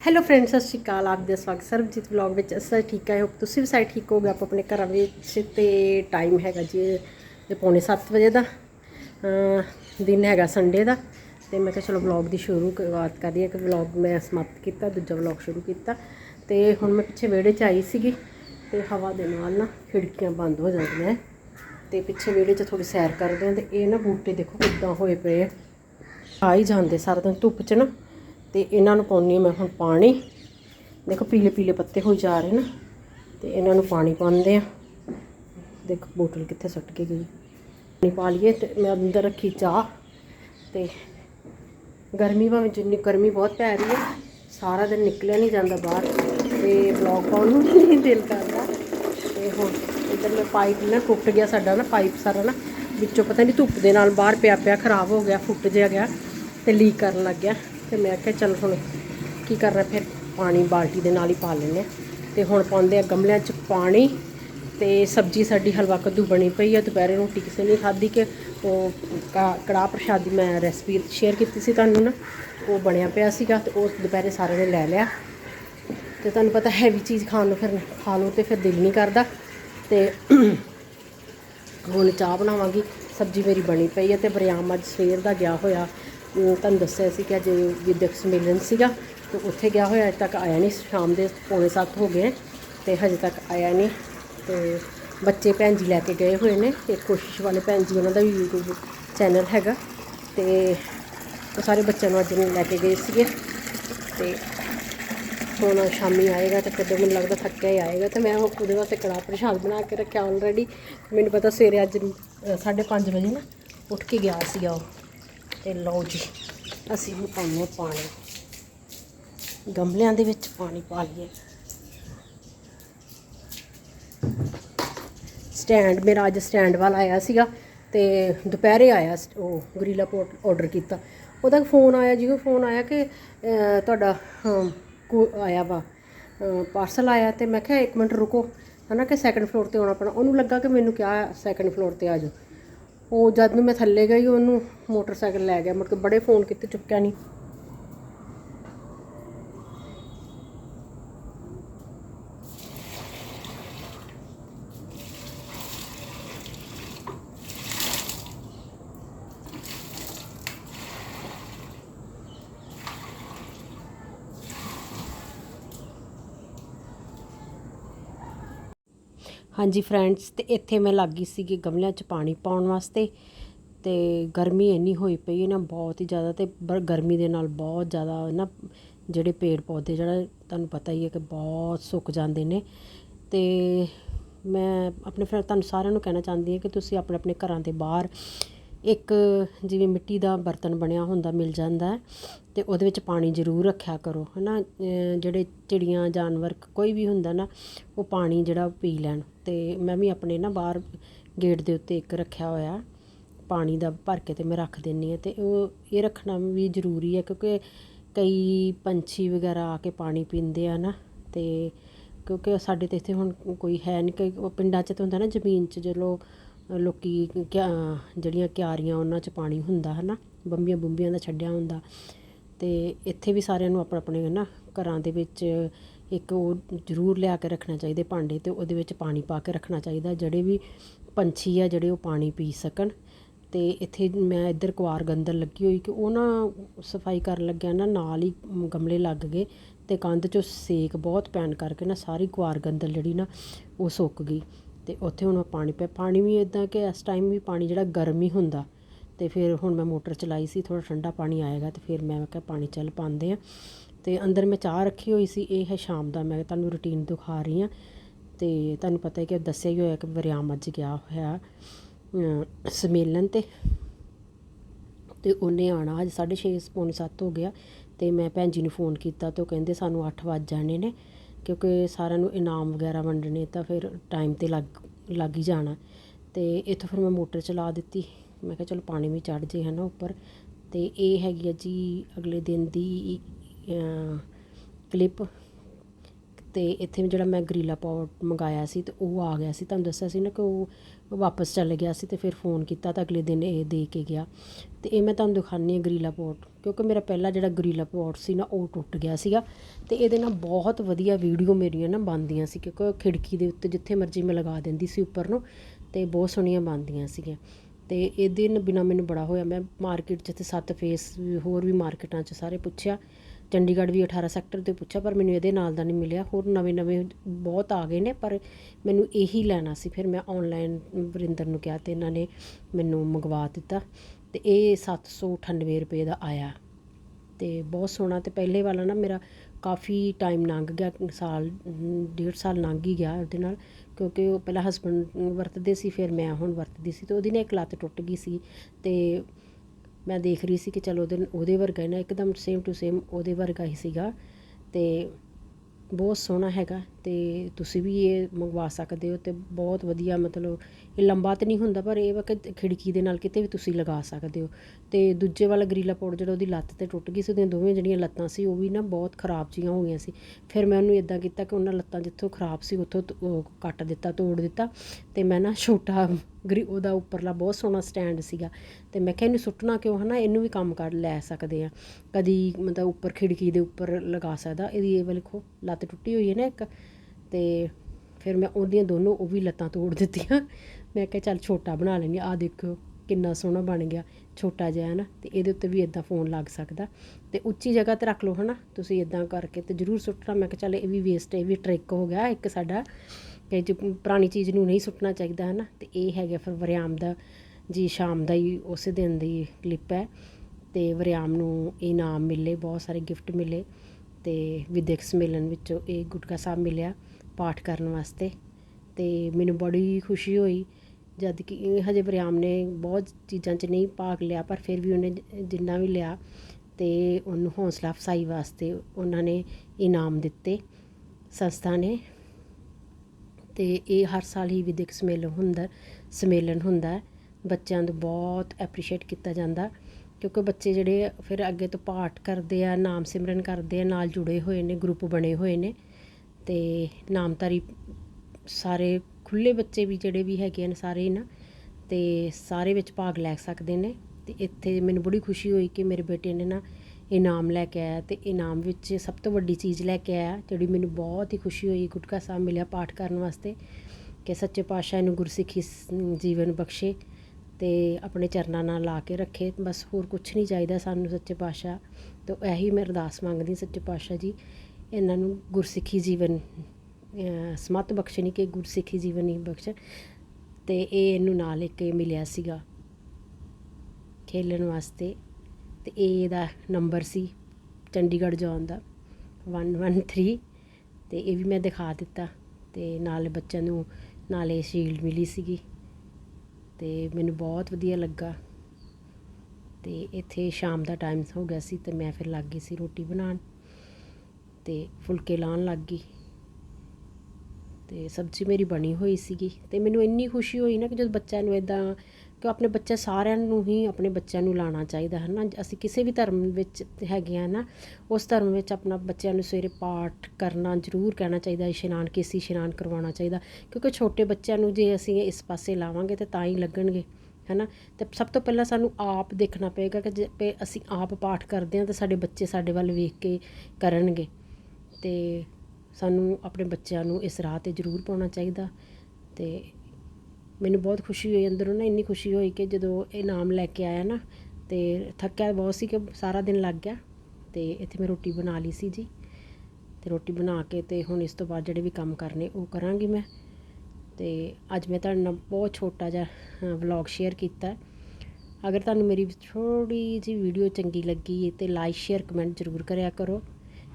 Hello friends ਸਤਿ ਸ਼੍ਰੀ ਅਕਾਲ। ਆਪ ਦਾ ਸਵਾਗਤ ਸਰਬਜੀਤ ਵਲੌਗ ਵਿੱਚ। ਅਸਾਂ ਠੀਕ ਹੈ ਹੋਪ ਤੁਸੀਂ ਵੀ ਸਾਰੇ ਠੀਕ ਹੋਗੇ ਆਪ ਆਪਣੇ ਘਰਾਂ ਵਿੱਚ ਤੇ ਟਾਈਮ ਹੈਗਾ ਜੀ, ਇਹ ਪੌਣੇ 7 ਵਜੇ ਦਾ। ਦਿਨ ਹੈਗਾ ਸੰਡੇ ਦਾ। ਤੇ ਮੈਂ ਕਿਹਾ ਚਲੋ ਵਲੌਗ ਦੀ ਸ਼ੁਰੂਆਤ ਹਾਂ ਕਿ ਵਲੌਗ ਮੈਂ ਸਮਾਪਤ ਕੀਤਾ, ਦੂਜਾ ਵਲੌਗ ਸ਼ੁਰੂ ਕੀਤਾ। ਤੇ ਹੁਣ ਮੈਂ ਪਿੱਛੇ ਵਿਹੜੇ 'ਚ ਆਈ ਸੀਗੀ। ਤੇ ਹਵਾ ਦੇ ਨਾਲ ਨਾ ਖਿੜਕੀਆਂ ਬੰਦ ਹੋ ਜਾਂਦੀਆਂ। ਤੇ ਪਿੱਛੇ ਵਿਹੜੇ 'ਚ ਥੋੜੀ ਸੈਰ ਕਰਦੇ ਹਾਂ ਤੇ ਇਹ ਨਾ ਬੂਟੇ ਦੇਖੋ ਕਿੱਦਾਂ ਹੋਏ ਪਏ ਆ ਹੀ ਜਾਂਦੇ ਸਾਰਾ ਦਿਨ ਧੁੱਪ 'ਚ ਨਾ। ਤੇ ਇਹਨਾਂ ਨੂੰ ਪਾਉਣੀ ਹਾਂ ਮੈਂ ਹੁਣ ਪਾਣੀ। ਦੇਖੋ ਪੀਲੇ ਪੀਲੇ ਪੱਤੇ ਹੋਈ ਜਾ ਰਹੇ ਨਾ, ਤੇ ਇਹਨਾਂ ਨੂੰ ਪਾਣੀ ਪਾਉਂਦੇ ਆ ਦੇਖੋ ਬੋਤਲ ਕਿੱਥੇ ਸੁੱਟ ਕੇ ਗਈ। ਪਾਣੀ ਪਾ ਲਈਏ ਤੇ ਮੈਂ ਅੰਦਰ ਰੱਖੀ ਚਾਹ। ਤੇ ਗਰਮੀ ਭਾਵੇਂ ਜਿੰਨੀ, ਗਰਮੀ ਬਹੁਤ ਪੈ ਰਹੀ ਹੈ, ਸਾਰਾ ਦਿਨ ਨਿਕਲਿਆ ਨਹੀਂ ਜਾਂਦਾ ਬਾਹਰ। ਤੇ ਬਲੌਗ ਪਾਉਣ ਨੂੰ ਨਹੀਂ ਦਿਲ ਕਰਦਾ। ਤੇ ਹੁਣ ਇੱਧਰ ਮੈਂ ਪਾਈਪ ਨਾ ਟੁੱਟ ਗਿਆ ਸਾਡਾ ਨਾ ਪਾਈਪ ਸਾਰਾ ਨਾ। ਵਿੱਚੋਂ ਪਤਾ ਨਹੀਂ ਧੁੱਪ ਦੇ ਨਾਲ ਬਾਹਰ ਪਿਆ ਪਿਆ, ਖਰਾਬ ਹੋ ਗਿਆ, ਫੁੱਟ ਜਿਹਾ ਗਿਆ ਤੇ ਲੀਕ ਕਰਨ ਲੱਗ ਗਿਆ। ਤੇ ਮੈਂ ਕਿਹਾ ਚੱਲ ਹੁਣ ਕੀ ਕਰਨਾ ਫਿਰ ਪਾਣੀ ਬਾਲਟੀ ਦੇ ਨਾਲ ਹੀ ਪਾ ਲੈਂਦੇ ਹਾਂ। ਤੇ ਹੁਣ ਪਾਉਂਦੇ ਆ ਗਮਲਿਆਂ 'ਚ ਪਾਣੀ ਤੇ ਸਬਜੀ ਸਾਡੀ ਹਲਵਾ ਕੱਦੂ ਬਣੀ ਪਈ ਆ। ਦੁਪਹਿਰੇ ਰੋਟੀ ਕਿਸੇ ਨੇ ਖਾਧੀ ਕਿ ਉਹ ਕਾ- ਕੜਾਹ ਪ੍ਰਸ਼ਾਦੀ ਮੈਂ ਰੈਸਪੀ ਸ਼ੇਅਰ ਕੀਤੀ ਸੀ ਤੁਹਾਨੂੰ ਨਾ, ਉਹ ਬਣਿਆ ਪਿਆ ਸੀਗਾ ਤੇ ਉਹ ਦੁਪਹਿਰੇ ਸਾਰਿਆਂ ਨੇ ਲੈ ਲਿਆ। ਤੇ ਤੁਹਾਨੂੰ ਪਤਾ ਹੈਵੀ ਚੀਜ਼ ਖਾਣ ਨੂੰ ਫਿਰ ਖਾ ਲਓ ਤੇ ਫਿਰ ਦਿਲ ਨਹੀਂ ਕਰਦਾ। ਤੇ ਹੁਣ ਚਾਹ ਬਣਾਵਾਂਗੀ। ਸਬਜ਼ੀ ਮੇਰੀ ਬਣੀ ਪਈ ਹੈ ਤੇ ਬਰਿਆਮ ਅੱਜ ਸਵੇਰ ਦਾ ਗਿਆ ਹੋਇਆ। ਤੁਹਾਨੂੰ ਦੱਸਿਆ ਸੀ ਕਿ ਅੱਜ ਵਿਦਿਅਕ ਸੰਮੇਲਨ ਸੀਗਾ, ਤੇ ਉੱਥੇ ਗਿਆ ਹੋਇਆ, ਅਜੇ ਤੱਕ ਆਇਆ ਨਹੀਂ, ਸ਼ਾਮ ਦੇ ਪੌਣੇ ਸੱਤ ਹੋ ਗਏ, ਤੇ ਹਜੇ ਤੱਕ ਆਇਆ ਨਹੀਂ, ਤੇ ਬੱਚੇ ਭੈਣ ਜੀ ਲੈ ਕੇ ਗਏ ਹੋਏ ਨੇ, ਤੇ ਕੋਸ਼ਿਸ਼ ਵਾਲੇ ਭੈਣ ਜੀ ਉਹਨਾਂ ਦਾ ਵੀ YouTube ਚੈਨਲ ਹੈਗਾ, ਤੇ ਉਹ ਸਾਰੇ ਬੱਚਿਆਂ ਨੂੰ ਅੱਜ ਲੈ ਕੇ ਗਏ ਸੀਗੇ, ਤੇ ਹੁਣ ਸ਼ਾਮੀ ਆਏਗਾ ਤੇ ਕਦੋਂ ਮੈਨੂੰ ਲੱਗਦਾ ਥੱਕਿਆ ਹੀ ਆਏਗਾ, ਤੇ ਮੈਂ ਉਹ ਉਹਦੇ ਵਾਸਤੇ ਕੜਾਹ ਪ੍ਰਸ਼ਾਦ ਬਣਾ ਕੇ ਰੱਖਿਆ ਆਲਰੇਡੀ ਮੈਨੂੰ ਪਤਾ ਸਵੇਰੇ ਅੱਜ 5:30 ਵਜੇ ਨਾ ਉੱਠ ਕੇ ਗਿਆ ਸੀਗਾ ਉਹ। ਤੇ ਲਓ ਜੀ, ਅਸੀਂ ਹੁਣ ਪਾਉਂਦੇ ਹਾਂ ਪਾਣੀ। ਗਮਲਿਆਂ ਦੇ ਵਿੱਚ ਪਾਣੀ ਪਾ ਲਈਏ। ਸਟੈਂਡ ਮੇਰਾ ਅੱਜ ਸਟੈਂਡ ਵਾਲਾ ਆਇਆ ਸੀਗਾ ਤੇ ਦੁਪਹਿਰੇ ਆਇਆ ਉਹ ਗਰੀਲਾ ਪੋਟ ਆਰਡਰ ਕੀਤਾ। ਉਹਦਾ ਫੋਨ ਆਇਆ ਜੀ ਉਹ ਫੋਨ ਆਇਆ ਕਿ ਤੁਹਾਡਾ ਕੋ ਆਇਆ ਵਾ। ਪਾਰਸਲ ਆਇਆ ਤੇ ਮੈਂ ਕਿਹਾ 1 ਮਿੰਟ ਰੁਕੋ। ਹਨਾ ਕਿ ਸੈਕੰਡ ਫਲੋਰ ਤੇ ਆਉਣਾ ਪੈਣਾ। ਉਹਨੂੰ ਲੱਗਾ ਕਿ ਮੈਨੂੰ ਕਿਹਾ ਸੈਕੰਡ ਫਲੋਰ ਤੇ ਆ ਜਾਓ। ਉਹ ਜਦ ਨੂੰ ਮੈਂ ਥੱਲੇ ਗਈ, ਉਹਨੂੰ ਮੋਟਰਸਾਈਕਲ ਲੈ ਗਿਆ। ਮੁੜ ਕੇ ਬੜੇ ਫੋਨ ਕੀਤੇ, ਚੁੱਕਿਆ ਨਹੀਂ ਹਾਂਜੀ ਫਰੈਂਡਸ ਤੇ ਇੱਥੇ ਮੈਂ ਲੱਗੀ ਸੀਗੀ ਗਮਲਿਆਂ 'ਚ ਪਾਣੀ ਪਾਉਣ ਵਾਸਤੇ ਤੇ ਗਰਮੀ ਇੰਨੀ ਹੋਈ ਪਈ ਹੈ ਨਾ, ਬਹੁਤ ਹੀ ਜ਼ਿਆਦਾ ਤੇ ਬ- ਗਰਮੀ ਦੇ ਨਾਲ ਬਹੁਤ ਜ਼ਿਆਦਾ ਨਾ ਜਿਹੜੇ ਪੇੜ ਪੌਦੇ ਜਿਹੜਾ ਤੁਹਾਨੂੰ ਪਤਾ ਹੀ ਹੈ ਕਿ ਬਹੁਤ ਸੁੱਕ ਜਾਂਦੇ ਨੇ ਤੇ ਮੈਂ ਆਪਣੇ ਫਿਰ ਤੁਹਾਨੂੰ ਸਾਰਿਆਂ ਨੂੰ ਕਹਿਣਾ ਚਾਹੁੰਦੀ ਹਾਂ ਕਿ ਤੁਸੀਂ ਆਪਣੇ ਆਪਣੇ ਘਰਾਂ ਦੇ ਬਾਹਰ ਇੱਕ ਜਿਵੇਂ ਮਿੱਟੀ ਦਾ ਬਰਤਨ ਬਣਿਆ ਹੁੰਦਾ, ਮਿਲ ਜਾਂਦਾ ਅਤੇ ਉਹਦੇ ਵਿੱਚ ਪਾਣੀ ਜ਼ਰੂਰ ਰੱਖਿਆ ਕਰੋ ਹੈ ਨਾ ਜਿਹੜੇ ਚਿੜੀਆਂ, ਜਾਨਵਰ ਕੋਈ ਵੀ ਹੁੰਦਾ ਨਾ, ਉਹ ਪਾਣੀ ਜਿਹੜਾ ਪੀ ਲੈਣ ਅਤੇ ਮੈਂ ਵੀ ਆਪਣੇ ਨਾ ਬਾਹਰ ਗੇਟ ਦੇ ਉੱਤੇ ਇੱਕ ਰੱਖਿਆ ਹੋਇਆ, ਪਾਣੀ ਦਾ ਭਰ ਕੇ ਤੇ ਮੈਂ ਰੱਖ ਦਿੰਦੀ ਹਾਂ ਅਤੇ ਉਹ ਇਹ ਰੱਖਣਾ ਵੀ ਜ਼ਰੂਰੀ ਹੈ ਕਿਉਂਕਿ ਕਈ ਪੰਛੀ ਵਗੈਰਾ ਆ ਕੇ ਪਾਣੀ ਪੀਂਦੇ ਆ ਨਾ ਅਤੇ ਕਿਉਂਕਿ ਸਾਡੇ ਤਾਂ ਇੱਥੇ ਹੁਣ ਕੋਈ ਹੈ ਨਹੀਂ ਕਈ ਪਿੰਡਾਂ 'ਚ ਤਾਂ ਹੁੰਦਾ ਨਾ ਜ਼ਮੀਨ 'ਚ ਜਦੋਂ ਲੋਕ ਕਿਆ, ਜਿਹੜੀਆਂ ਕਿਆਰੀਆਂ ਉਹਨਾਂ 'ਚ ਪਾਣੀ ਹੁੰਦਾ ਹੈ ਨਾ ਬੰਬੀਆਂ ਬੁੰਬੀਆਂ ਦਾ ਛੱਡਿਆ ਹੁੰਦਾ। ਅਤੇ ਇੱਥੇ ਵੀ ਸਾਰਿਆਂ ਨੂੰ ਆਪਣੇ ਆਪਣੇ ਨਾ ਘਰਾਂ ਦੇ ਵਿੱਚ ਇੱਕ ਉਹ ਜ਼ਰੂਰ ਲਿਆ ਕੇ ਰੱਖਣਾ ਚਾਹੀਦਾ ਭਾਂਡੇ ਅਤੇ ਉਹਦੇ ਵਿੱਚ ਪਾਣੀ ਪਾ ਕੇ ਰੱਖਣਾ ਚਾਹੀਦਾ, ਜਿਹੜੇ ਵੀ ਪੰਛੀ ਆ ਜਿਹੜੇ ਉਹ ਪਾਣੀ ਪੀ ਸਕਣ। ਅਤੇ ਇੱਥੇ ਮੈਂ ਇੱਧਰ ਕੁਆਰ ਗੰਦਲ ਲੱਗੀ ਹੋਈ ਕਿ ਉਹ ਨਾ ਸਫ਼ਾਈ ਕਰਨ ਲੱਗਿਆ ਨਾ, ਨਾਲ ਹੀ ਗਮਲੇ ਲੱਗ ਗਏ ਅਤੇ ਕੰਧ 'ਚੋਂ ਸੇਕ ਬਹੁਤ ਪੈਣ ਕਰਕੇ ਨਾ ਸਾਰੀ ਕੁਆਰ ਗੰਦਲ ਜਿਹੜੀ ਨਾ ਉਹ ਸੁੱਕ ਗਈ। ਅਤੇ ਉੱਥੇ ਹੁਣ ਮੈਂ ਪਾਣੀ ਪਿਆ ਪਾਣੀ ਵੀ ਇੱਦਾਂ ਕਿ ਇਸ ਟਾਈਮ ਵੀ ਪਾਣੀ ਜਿਹੜਾ ਗਰਮ ਹੀ ਹੁੰਦਾ। ਅਤੇ ਫਿਰ ਹੁਣ ਮੈਂ ਮੋਟਰ ਚਲਾਈ ਸੀ ਥੋੜ੍ਹਾ ਠੰਡਾ ਪਾਣੀ ਆਏਗਾ ਅਤੇ ਫਿਰ ਮੈਂ ਕਿਹਾ ਪਾਣੀ ਚੱਲ ਪਾਉਂਦੇ ਹਾਂ। ਅਤੇ ਅੰਦਰ ਮੈਂ ਚਾਹ ਰੱਖੀ ਹੋਈ ਸੀ ਇਹ ਹੈ ਸ਼ਾਮ ਦਾ ਮੈਂ ਤੁਹਾਨੂੰ ਰੂਟੀਨ ਦਿਖਾ ਰਹੀ ਹਾਂ। ਅਤੇ ਤੁਹਾਨੂੰ ਪਤਾ ਹੈ ਕਿ ਦੱਸਿਆ ਹੀ ਹੋਇਆ ਕਿ ਵਰਿਆਮ ਅੱਜ ਗਿਆ ਹੋਇਆ ਅਮ, ਸੰਮੇਲਨ ਤੇ। ਤੇ ਉਹਨੇ ਆਣਾ ਅੱਜ 6:30 ਪੌਣੇ 7 ਹੋ ਗਿਆ। ਤੇ ਮੈਂ ਭੈਣ ਜੀ ਨੂੰ ਫੋਨ ਕੀਤਾ ਤੇ ਉਹ ਕਹਿੰਦੇ ਸਾਨੂੰ 8 ਵੱਜ ਜਾਣੇ ਨੇ। ਕਿਉਂਕਿ ਸਾਰਿਆਂ ਨੂੰ ਇਨਾਮ ਵਗੈਰਾ ਵੰਡਣੇ ਤਾਂ ਫਿਰ ਟਾਈਮ ਤੇ ਲੱਗ ਲੱਗ ਹੀ ਜਾਣਾ। ਅਤੇ ਇੱਥੋਂ ਫਿਰ ਮੈਂ ਮੋਟਰ ਚਲਾ ਦਿੱਤੀ। ਮੈਂ ਕਿਹਾ ਚਲੋ ਪਾਣੀ ਵੀ ਚੜ੍ਹ ਜੇ ਹੈ ਨਾ ਉੱਪਰ। ਅਤੇ ਇਹ ਹੈਗੀ ਆ ਜੀ ਅਗਲੇ ਦਿਨ ਦੀ ਕਲਿੱਪ ਤੇ ਇੱਥੇ ਜਿਹੜਾ ਮੈਂ ਗਰੀਲਾ ਪੌਟ ਮੰਗਾਇਆ ਸੀ ਤੇ ਉਹ ਆ ਗਿਆ ਸੀ। ਤੁਹਾਨੂੰ ਦੱਸਿਆ ਸੀ ਨਾ ਕਿ ਉਹ ਵਾਪਸ ਚੱਲ ਗਿਆ ਸੀ ਤੇ ਫਿਰ ਫੋਨ ਕੀਤਾ ਤਾਂ ਅਗਲੇ ਦਿਨ ਇਹ ਦੇ ਕੇ ਗਿਆ। ਤੇ ਇਹ ਮੈਂ ਤੁਹਾਨੂੰ ਦਿਖਾਉਂਦੀ ਹਾਂ ਗਰੀਲਾ ਪੌਟ, ਕਿਉਂਕਿ ਮੇਰਾ ਪਹਿਲਾ ਜਿਹੜਾ ਗਰੀਲਾ ਪੌਟ ਸੀ ਨਾ, ਉਹ ਟੁੱਟ ਗਿਆ ਸੀਗਾ ਤੇ ਇਹਦੇ ਨਾਲ ਬਹੁਤ ਵਧੀਆ ਵੀਡੀਓ ਮੇਰੀਆਂ ਨਾ ਬਣਦੀਆਂ ਸੀ, ਕਿਉਂਕਿ ਖਿੜਕੀ ਦੇ ਉੱਤੇ ਜਿੱਥੇ ਮਰਜ਼ੀ ਮੈਂ ਲਗਾ ਦਿੰਦੀ ਸੀ ਉੱਪਰ ਨੂੰ ਤੇ ਬਹੁਤ ਸੋਹਣੀਆਂ ਬਣਦੀਆਂ ਸੀਗੀਆਂ। ਤੇ ਇਹਦੇ ਬਿਨਾ ਮੈਨੂੰ ਬੜਾ ਹੋਇਆ, ਮੈਂ ਮਾਰਕੀਟ 'ਚ ਤੇ ਸੱਤ ਫੇਸ ਹੋਰ ਵੀ ਮਾਰਕੀਟਾਂ 'ਚ ਸਾਰੇ ਪੁੱਛਿਆ ਚੰਡੀਗੜ੍ਹ ਵੀ 18 ਸੈਕਟਰ ਤੇ ਪੁੱਛਿਆ, ਪਰ ਮੈਨੂੰ ਇਹਦੇ ਨਾਲ ਦਾ ਨਹੀਂ ਮਿਲਿਆ। ਹੋਰ ਨਵੇਂ ਨਵੇਂ ਬਹੁਤ ਆ ਗਏ ਨੇ, ਪਰ ਮੈਨੂੰ ਇਹੀ ਲੈਣਾ ਸੀ। ਫਿਰ ਮੈਂ ਆਨਲਾਈਨ ਵਰਿੰਦਰ ਨੂੰ ਕਿਹਾ ਤੇ ਇਹਨਾਂ ਨੇ ਮੈਨੂੰ ਮੰਗਵਾ ਦਿੱਤਾ ਤੇ ਇਹ 798 ਰੁਪਏ ਦਾ ਆਇਆ। ਤੇ ਬਹੁਤ ਸੋਹਣਾ ਤੇ ਪਹਿਲੇ ਵਾਲਾ ਨਾ ਮੇਰਾ ਕਾਫੀ ਟਾਈਮ ਲੰਘ ਗਿਆ, ਸਾਲ, ਡੇਢ ਸਾਲ ਲੰਘ ਹੀ ਗਿਆ ਉਹਦੇ ਨਾਲ, ਕਿਉਂਕਿ ਉਹ ਪਹਿਲਾਂ ਹਸਬੰਡ ਵਰਤਦੇ ਸੀ, ਫਿਰ ਮੈਂ ਹੁਣ ਵਰਤਦੀ ਸੀ ਤੇ ਉਹਦੀ ਨਾ ਇੱਕ ਲੱਤ ਟੁੱਟ ਗਈ ਸੀ ਤੇ ਮੈਂ ਦੇਖ ਰਹੀ ਸੀ ਕਿ ਚਲੋ ਉਹਦੇ ਉਹਦੇ ਵਰਗਾ ਹੀ ਨਾ, ਇੱਕਦਮ ਸੇਮ ਟੂ ਸੇਮ ਉਹਦੇ ਵਰਗਾ ਹੀ ਸੀਗਾ ਅਤੇ ਬਹੁਤ ਸੋਹਣਾ ਹੈਗਾ ਅਤੇ ਤੁਸੀਂ ਵੀ ਇਹ ਮੰਗਵਾ ਸਕਦੇ ਹੋ ਅਤੇ ਬਹੁਤ ਵਧੀਆ ਮਤਲਬ ਇਹ ਲੰਬਾ ਤਾਂ ਨਹੀਂ ਹੁੰਦਾ ਪਰ ਇਹ ਵਾ ਕਿ ਖਿੜਕੀ ਦੇ ਨਾਲ ਕਿਤੇ ਵੀ ਤੁਸੀਂ ਲਗਾ ਸਕਦੇ ਹੋ। ਅਤੇ ਦੂਜੇ ਵਾਲਾ ਗਰੀਲਾ ਪੌੜ ਜਿਹੜਾ ਉਹਦੀ ਲੱਤ ਤੇ ਟੁੱਟ ਗਈ ਸੀ, ਉਹਦੀਆਂ ਦੋਵੇਂ ਜਿਹੜੀਆਂ ਲੱਤਾਂ ਸੀ, ਉਹ ਵੀ ਨਾ ਬਹੁਤ ਖਰਾਬ ਜੀਆਂ ਹੋ ਗਈਆਂ ਸੀ। ਫਿਰ ਮੈਂ ਉਹਨੂੰ ਇਦਾਂ ਕੀਤਾ ਕਿ ਉਹਨਾਂ ਲੱਤਾਂ ਜਿੱਥੋਂ ਖਰਾਬ ਸੀ, ਉੱਥੋਂ ਤ- ਕੱਟ ਦਿੱਤਾ, ਤੋੜ ਦਿੱਤਾ ਅਤੇ ਮੈਂ ਨਾ ਛੋਟਾ ਗਰੀ ਉਹਦਾ ਉੱਪਰਲਾ ਬਹੁਤ ਸੋਹਣਾ ਸਟੈਂਡ ਸੀਗਾ ਤੇ ਮੈਂ ਕਿਹਾ ਇਹਨੂੰ ਸੁੱਟਣਾ ਕਿਉਂ ਹਨਾ, ਇਹਨੂੰ ਵੀ ਕੰਮ ਕਰ ਲੈ ਸਕਦੇ ਆ। ਕਦੀ ਮਤਲਬ ਉੱਪਰ ਖਿੜਕੀ ਦੇ ਉੱਪਰ ਲਗਾ ਸਕਦਾ, ਇਹਦੀ ਇਹ ਵੇਖੋ, ਲੱਤ ਟੁੱਟੀ ਹੋਈ ਹੈ ਨਾ ਇੱਕ, ਤੇ ਫਿਰ ਮੈਂ ਉਹਦੀਆਂ ਦੋਨੋਂ ਉਹ ਵੀ ਲੱਤਾਂ ਤੋੜ ਦਿੱਤੀਆਂ। ਮੈਂ ਕਿਹਾ ਚੱਲ ਛੋਟਾ ਬਣਾ ਲੈਂਦੀ ਆ ਦੇਖੋ ਕਿੰਨਾ ਸੋਹਣਾ ਬਣ ਗਿਆ, ਛੋਟਾ ਜਿਹਾ ਹੈ ਨਾ। ਤੇ ਇਹਦੇ ਉੱਤੇ ਵੀ ਇਦਾਂ ਫੋਨ ਲੱਗ ਸਕਦਾ। ਤੇ ਉੱਚੀ ਜਗ੍ਹਾ ਤੇ ਰੱਖ ਲਓ ਹਨਾ। ਤੁਸੀਂ ਇਦਾਂ ਕਰਕੇ ਤੇ ਜ਼ਰੂਰ ਸੁੱਟਣਾ। ਮੈਂ ਕਿਹਾ ਚੱਲ ਇਹ ਵੀ ਵੇਸਟ ਇਹ ਵੀ ਟ੍ਰਿਕ ਹੋ ਗਿਆ ਇੱਕ ਸਾਡਾ। ਕਿ ਜੇ ਪੁਰਾਣੀ ਚੀਜ਼ ਨੂੰ ਨਹੀਂ ਸੁੱਟਣਾ ਚਾਹੀਦਾ ਹੈ ਨਾ ਤੇ ਇਹ ਹੈਗਾ ਫਿਰ ਵਰਿਆਮ ਦਾ ਜੀ, ਸ਼ਾਮ ਦਾ ਹੀ ਉਸੇ ਦਿਨ ਦੀ ਕਲਿੱਪ ਹੈ। ਤੇ ਵਰਿਆਮ ਨੂੰ ਇਨਾਮ ਮਿਲੇ, ਬਹੁਤ ਸਾਰੇ ਗਿਫਟ ਮਿਲੇ। ਤੇ ਵਿਦਿਅਕ ਸੰਮੇਲਨ ਵਿੱਚੋਂ ਇਹ ਗੁਟਕਾ ਸਾਹਿਬ ਮਿਲਿਆ ਪਾਠ ਕਰਨ ਵਾਸਤੇ ਤੇ ਮੈਨੂੰ ਬੜੀ ਖੁਸ਼ੀ ਹੋਈ, ਜਦ ਕਿ ਹਜੇ ਵਰਿਆਮ ਨੇ ਬਹੁਤ ਚੀਜ਼ਾਂ 'ਚ ਨਹੀਂ ਭਾਗ ਲਿਆ, ਪਰ ਫਿਰ ਵੀ ਉਹਨੇ ਜਿੰਨਾ ਵੀ ਲਿਆ ਤੇ ਉਹਨੂੰ ਹੌਸਲਾ ਅਫਸਾਈ ਵਾਸਤੇ ਉਹਨਾਂ ਨੇ ਇਨਾਮ ਦਿੱਤੇ, ਸੰਸਥਾ ਨੇ। ਤੇ ਇਹ ਹਰ ਸਾਲ ਹੀ ਵਿਦਿਅਕ ਸੰਮੇਲਨ ਹੁੰਦਾ ਸੰਮੇਲਨ ਹੁੰਦਾ, ਬੱਚਿਆਂ ਨੂੰ ਬਹੁਤ ਐਪਰੀਸ਼ੀਏਟ ਕੀਤਾ ਜਾਂਦਾ। ਕਿਉਂਕਿ ਬੱਚੇ ਜਿਹੜੇ ਫਿਰ ਅੱਗੇ ਤੋਂ ਪਾਠ ਕਰਦੇ ਆ, ਨਾਮ ਸਿਮਰਨ ਕਰਦੇ ਆ, ਨਾਲ ਜੁੜੇ ਹੋਏ ਨੇ ਗਰੁੱਪ ਬਣੇ ਹੋਏ ਨੇ। ਅਤੇ ਨਾਮਧਾਰੀ ਸਾਰੇ ਖੁੱਲੇ ਬੱਚੇ ਵੀ ਜਿਹੜੇ ਵੀ ਹੈਗੇ ਨੇ ਸਾਰੇ ਨਾ, ਤੇ ਸਾਰੇ ਵਿੱਚ ਭਾਗ ਲੈ ਸਕਦੇ ਨੇ। ਤੇ ਇੱਥੇ ਮੈਨੂੰ ਬੜੀ ਖੁਸ਼ੀ ਹੋਈ ਕਿ ਮੇਰੇ ਬੇਟੇ ਨੇ ਨਾ ਇਨਾਮ ਲੈ ਕੇ ਆਇਆ ਤੇ ਇਨਾਮ ਵਿੱਚ ਸਭ ਤੋਂ ਵੱਡੀ ਚੀਜ਼ ਲੈ ਕੇ ਆਇਆ, ਜਿਹੜੀ ਮੈਨੂੰ ਬਹੁਤ ਹੀ ਖੁਸ਼ੀ ਹੋਈ, ਗੁਟਕਾ ਸਾਹਿਬ ਮਿਲਿਆ ਪਾਠ ਕਰਨ ਵਾਸਤੇ ਕਿ ਸੱਚੇ ਪਾਤਸ਼ਾਹ ਨੂੰ ਗੁਰਸਿੱਖੀ ਜੀਵਨ ਬਖਸ਼ੇ। ਅਤੇ ਆਪਣੇ ਚਰਨਾਂ ਨਾਲ ਲਾ ਕੇ ਰੱਖੇ। ਬਸ ਹੋਰ ਕੁਛ ਨਹੀਂ ਚਾਹੀਦਾ ਸਾਨੂੰ ਸੱਚੇ ਪਾਤਸ਼ਾਹ। ਤੋਂ ਇਹੀ ਮੈਂ ਅਰਦਾਸ ਮੰਗਦੀ ਸੱਚੇ ਪਾਤਸ਼ਾਹ ਜੀ। ਇਹਨਾਂ ਨੂੰ ਗੁਰਸਿੱਖੀ ਜੀਵਨ, ਅਹ, ਸਮੱਤ ਬਖਸ਼ਣੀ ਕਿ ਗੁਰਸਿੱਖੀ ਜੀਵਨ ਹੀ ਬਖਸ਼ਣ। ਤੇ ਇਹ ਇਹਨੂੰ ਨਾਲ ਇੱਕ ਇਹ ਮਿਲਿਆ ਸੀਗਾ ਖੇਲਣ ਵਾਸਤੇ। ਤੇ ਇਹ ਇਹਦਾ ਨੰਬਰ ਸੀ ਚੰਡੀਗੜ੍ਹ ਜਾਣ ਦਾ 113 ਤੇ ਇਹ ਵੀ ਮੈਂ ਦਿਖਾ ਦਿੱਤਾ। ਤੇ ਨਾਲ ਬੱਚਿਆਂ ਨੂੰ, ਨਾਲੇ ਸ਼ੀਲਡ ਮਿਲੀ ਸੀਗੀ। ਤੇ ਮੈਨੂੰ ਬਹੁਤ ਵਧੀਆ ਲੱਗਾ। ਅਤੇ ਇੱਥੇ ਸ਼ਾਮ ਦਾ ਟਾਈਮ ਹੋ ਗਿਆ ਸੀ ਅਤੇ ਮੈਂ ਫਿਰ ਲੱਗ ਗਈ ਸੀ ਰੋਟੀ ਬਣਾਉਣ ਅਤੇ ਫੁਲਕੇ ਲਾਉਣ ਲੱਗ ਗਈ। ਅਤੇ ਸਬਜ਼ੀ ਮੇਰੀ ਬਣੀ ਹੋਈ ਸੀਗੀ ਅਤੇ ਮੈਨੂੰ ਇੰਨੀ ਖੁਸ਼ੀ ਹੋਈ ਨਾ ਕਿ ਜਦੋਂ ਬੱਚਿਆਂ ਨੂੰ ਇੱਦਾਂ ਕਿ ਆਪਣੇ ਬੱਚੇ ਸਾਰਿਆਂ ਨੂੰ ਹੀ ਆਪਣੇ ਬੱਚਿਆਂ ਨੂੰ ਲਾਣਾ ਚਾਹੀਦਾ ਹੈ ਨਾ। ਅਸੀਂ ਕਿਸੇ ਵੀ ਧਰਮ ਵਿੱਚ ਹੈਗੇ ਆ ਨਾ, ਉਸ ਧਰਮ ਵਿੱਚ ਆਪਣਾ ਬੱਚਿਆਂ ਨੂੰ ਸਵੇਰੇ ਪਾਠ ਕਰਨਾ ਜ਼ਰੂਰ ਕਹਿਣਾ ਚਾਹੀਦਾ, ਇਸ਼ਨਾਨ ਕੇਸੀ ਇਸ਼ਨਾਨ ਕਰਵਾਉਣਾ ਚਾਹੀਦਾ। ਕਿਉਂਕਿ ਛੋਟੇ ਬੱਚਿਆਂ ਨੂੰ ਜੇ ਅਸੀਂ ਇਸ ਪਾਸੇ ਲਾਵਾਂਗੇ ਤੇ ਤਾਂ ਹੀ ਲੱਗਣਗੇ ਹੈਨਾ ਤੇ ਸਭ ਤੋਂ ਪਹਿਲਾਂ ਸਾਨੂੰ ਆਪ ਦੇਖਣਾ ਪਏਗਾ ਕਿ ਜੇ ਅਸੀਂ ਆਪ ਪਾਠ ਕਰਦੇ ਹਾਂ ਤਾਂ ਸਾਡੇ ਬੱਚੇ ਸਾਡੇ ਵੱਲ ਵੇਖ ਕੇ ਕਰਨਗੇ। ਤੇ ਸਾਨੂੰ ਆਪਣੇ ਬੱਚਿਆਂ ਨੂੰ ਇਸ ਰਾਹ ਤੇ ਜ਼ਰੂਰ ਪਾਉਣਾ ਚਾਹੀਦਾ। ਤੇ ਮੈਨੂੰ ਬਹੁਤ ਖੁਸ਼ੀ ਹੋਈ, ਅੰਦਰੋਂ ਨਾ ਇੰਨੀ ਖੁਸ਼ੀ ਹੋਈ ਕਿ ਜਦੋਂ ਇਹ ਨਾਮ ਲੈ ਕੇ ਆਇਆ ਨਾ, ਤੇ ਥੱਕਿਆ ਬਹੁਤ ਸੀ ਕਿ ਸਾਰਾ ਦਿਨ ਲੱਗ ਗਿਆ ਅਤੇ ਇੱਥੇ ਮੈਂ ਰੋਟੀ ਬਣਾ ਲਈ ਸੀ ਜੀ। ਅਤੇ ਰੋਟੀ ਬਣਾ ਕੇ ਅਤੇ ਹੁਣ ਇਸ ਤੋਂ ਬਾਅਦ ਜਿਹੜੇ ਵੀ ਕੰਮ ਕਰਨੇ ਉਹ ਕਰਾਂਗੀ ਮੈਂ। ਅਤੇ ਅੱਜ ਮੈਂ ਤੁਹਾਡੇ ਨਾਲ ਬਹੁਤ ਛੋਟਾ ਜਿਹਾ ਵਲੌਗ ਸ਼ੇਅਰ ਕੀਤਾ। ਅਗਰ ਤੁਹਾਨੂੰ ਮੇਰੀ ਥੋੜੀ ਜਿਹੀ ਵੀਡੀਓ ਚੰਗੀ ਲੱਗੀ ਤੇ ਲਾਈਕ ਸ਼ੇਅਰ ਕਮੈਂਟ ਜ਼ਰੂਰ ਕਰਿਆ ਕਰੋ,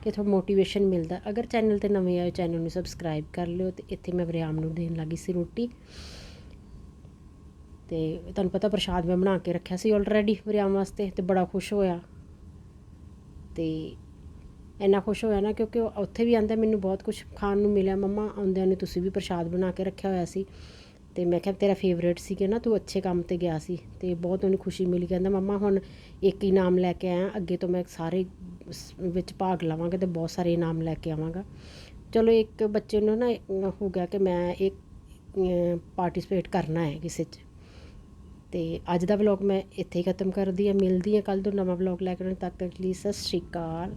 ਕਿ ਤੁਹਾਨੂੰ ਮੋਟੀਵੇਸ਼ਨ ਮਿਲਦਾ। ਅਗਰ ਚੈਨਲ ਤੇ ਨਵੇਂ ਆਏ ਚੈਨਲ ਨੂੰ ਸਬਸਕ੍ਰਾਈਬ ਕਰ ਲਿਓ ਤੇ ਇੱਥੇ ਮੈਂ ਵਰਿਆਮ ਨੂੰ ਦੇਣ ਲੱਗੀ ਸੀ ਰੋਟੀ। ਤੇ ਤੁਹਾਨੂੰ ਪਤਾ ਪ੍ਰਸ਼ਾਦ ਮੈਂ ਬਣਾ ਕੇ ਰੱਖਿਆ ਸੀ ਆਲਰੇਡੀ ਵਰਿਆਮ ਵਾਸਤੇ ਤੇ ਬੜਾ ਖੁਸ਼ ਹੋਇਆ। ਤੇ ਇੰਨਾ ਖੁਸ਼ ਹੋਇਆ ਨਾ ਕਿਉਂਕਿ ਉੱਥੇ ਵੀ ਆਂਦਾ ਮੈਨੂੰ ਬਹੁਤ ਕੁਝ ਖਾਣ ਨੂੰ ਮਿਲਿਆ, ਮੰਮਾ ਆਉਂਦਿਆਂ ਨੇ ਤੁਸੀਂ ਵੀ ਪ੍ਰਸ਼ਾਦ ਬਣਾ ਕੇ ਰੱਖਿਆ ਹੋਇਆ ਸੀ। ਤੇ ਮੈਂ ਕਿਹਾ ਤੇਰਾ ਫੇਵਰੇਟ ਸੀ ਕਿ ਨਾ, ਤੂੰ ਅੱਛੇ ਕੰਮ ਤੇ ਗਿਆ ਸੀ ਤੇ ਬਹੁਤ ਉਹਨੂੰ ਖੁਸ਼ੀ ਮਿਲੀ, ਕਹਿੰਦਾ ਮੰਮਾ ਹੁਣ ਇੱਕ ਇਨਾਮ ਲੈ ਕੇ ਆਇਆ, ਅੱਗੇ ਤੋਂ ਮੈਂ ਸਾਰੇ ਵਿੱਚ ਭਾਗ ਲਵਾਂਗਾ ਤੇ ਬਹੁਤ ਸਾਰੇ ਇਨਾਮ ਲੈ ਕੇ ਆਵਾਂਗਾ। ਚਲੋ ਇੱਕ ਬੱਚੇ ਨੂੰ ਨਾ ਹੋ ਗਿਆ ਕਿ ਮੈਂ ਇੱਕ ਪਾਰਟਿਸਿਪੇਟ ਕਰਨਾ ਹੈ ਕਿਸੇ 'ਚ। ਅਤੇ ਅੱਜ ਦਾ ਵਲੋਗ ਮੈਂ ਇੱਥੇ ਹੀ ਖਤਮ ਕਰਦੀ ਹਾਂ। ਮਿਲਦੀ ਹਾਂ ਕੱਲ੍ਹ ਤੋਂ ਨਵਾਂ ਵਲੋਗ ਲੈ ਕੇ। ਆਉਣ ਤੱਕ ਤੱਕ ਲਈ ਸਤਿ ਸ਼੍ਰੀ ਅਕਾਲ।